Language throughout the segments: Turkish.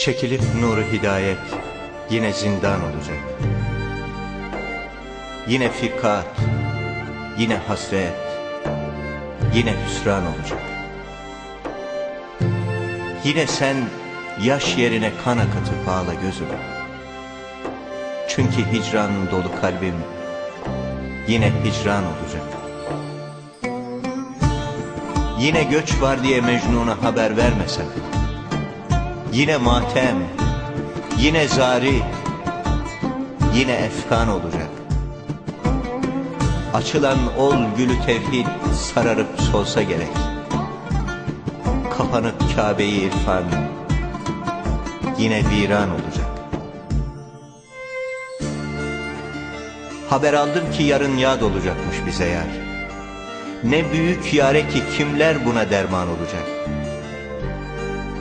Çekilip nuru hidayet yine zindan olacak. Yine fikat, yine hasret, yine hüsran olacak. Yine sen yaş yerine kan akıtıp ağla gözüme. Çünkü hicran dolu kalbim yine hicran olacak. Yine göç var diye Mecnun'a haber vermesen. Yine matem, yine zari, yine efkan olacak. Açılan ol gülü tevhid sararıp solsa gerek. Kapanıp Kabe'yi irfan, yine viran olacak. Haber aldım ki yarın yad olacakmış bize yar. Ne büyük yare ki kimler buna derman olacak.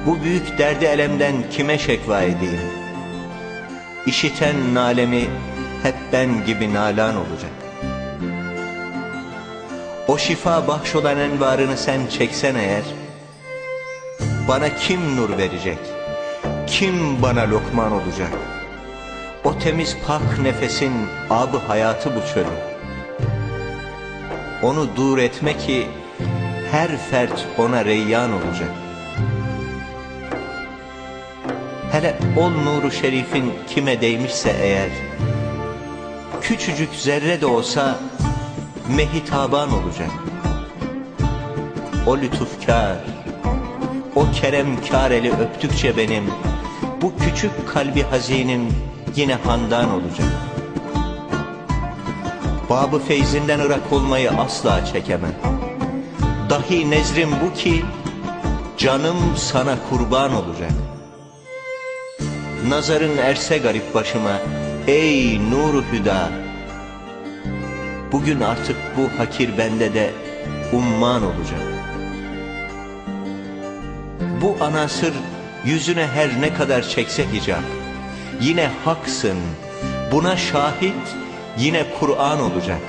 Bu büyük derdi elemden kime şekva edeyim? İşiten nalemi hep ben gibi nalan olacak. O şifa bahşolan envarını sen çeksen eğer, bana kim nur verecek? Kim bana lokman olacak? O temiz pak nefesin abı hayatı bu çölün. Onu dur etme ki her fert ona reyyan olacak. Hele ol nuru şerifin kime değmişse eğer, küçücük zerre de olsa mehitaban olacak. O lütufkar, o keremkar eli öptükçe benim, bu küçük kalbi hazinim yine handan olacak. Babı feyzinden ırak olmayı asla çekemem. Dahi nezrim bu ki, canım sana kurban olacak. Nazarın erse garip başıma, ey nuru hüda. Bugün artık bu hakir bende de umman olacak. Bu anasır yüzüne her ne kadar çekse hicap, yine haksın, buna şahit yine Kur'an olacak.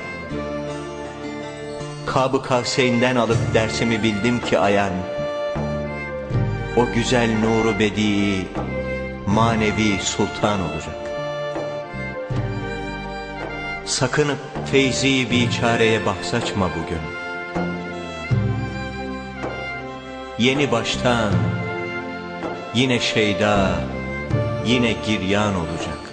Kabı Kavseyn'den alıp dersimi bildim ki ayan, o güzel nuru bedi, manevi sultan olacak. Sakınıp feyzi biçareye bahsaçma bugün. Yeni baştan, yine şeyda, yine giryan olacak.